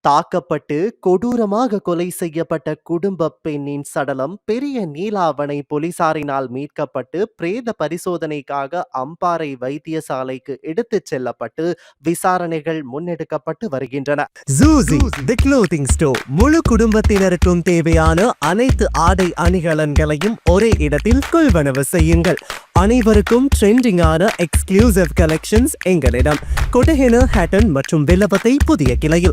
தாக்கப்பட்டு கொடூரமாக கொலை செய்யப்பட்ட குடும்ப பெண்ணின் சடலம் பெரிய நீலாவணை போலீசாரினால் மீட்கப்பட்டு பிரேத பரிசோதனைக்காக அம்பாறை வைத்தியசாலைக்கு எடுத்துச் செல்லப்பட்டு விசாரணைகள் முன்னெடுக்கப்பட்டு வருகின்றன. தி முழு குடும்பத்தினருக்கும் தேவையான அனைத்து ஆடை அணிகலன்களையும் ஒரே இடத்தில் கொள்வனவு செய்யுங்கள். அனைவருக்கும் ட்ரெண்டிங்கான எக்ஸ்க்ளூசிவ் கலெக்ஷன்ஸ் எங்களிடம். கொட்டஹென ஹேட்டன் மற்றும் வில்லபத்தை புதிய கிளையில்.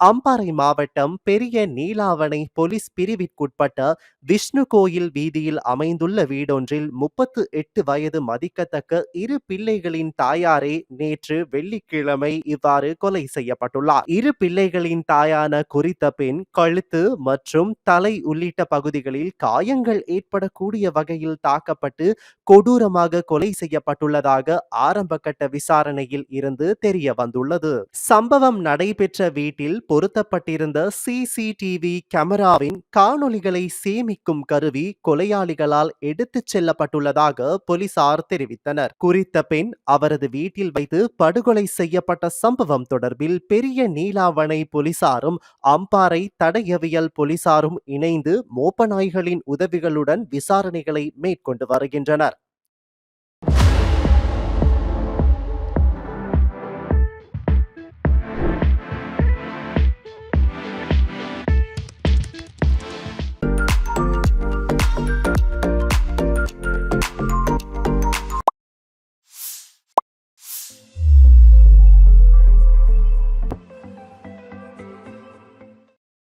அம்பாறை மாவட்டம் பெரிய நீலாவணை போலீஸ் பிரிவிற்குட்பட்ட விஷ்ணு கோயில் வீதியில் அமைந்துள்ள வீடொன்றில் முப்பத்து எட்டு வயது மதிக்கத்தக்க இரு பிள்ளைகளின் தாயாரே நேற்று வெள்ளிக்கிழமை இவ்வாறு கொலை செய்யப்பட்டுள்ளார். இரு பிள்ளைகளின் தாயான குறித்த பெண் கழுத்து மற்றும் தலை உள்ளிட்ட பகுதிகளில் காயங்கள் ஏற்படக்கூடிய வகையில் தாக்கப்பட்டு கொடூரமாக கொலை செய்யப்பட்டுள்ளதாக ஆரம்பகட்ட விசாரணையில் இருந்து தெரிய வந்துள்ளது சம்பவம் நடைபெற்ற வீட்டில் பொருத்தப்பட்டிருந்த சிசிடிவி கேமராவின் காணொளிகளை சேமிக்கும் கருவி கொலையாளிகளால் எடுத்துச் செல்லப்பட்டுள்ளதாக போலீசார் தெரிவித்தனர். குறித்த பெண் அவரது வீட்டில் வைத்து படுகொலை செய்யப்பட்ட சம்பவம் தொடர்பில் பெரிய நீலாவணை போலீசாரும் அம்பாறை தடையவியல் போலீசாரும் இணைந்து மோப்ப நாய்களின் உதவிகளுடன் விசாரணைகளை மேற்கொண்டு வருகின்றனர்.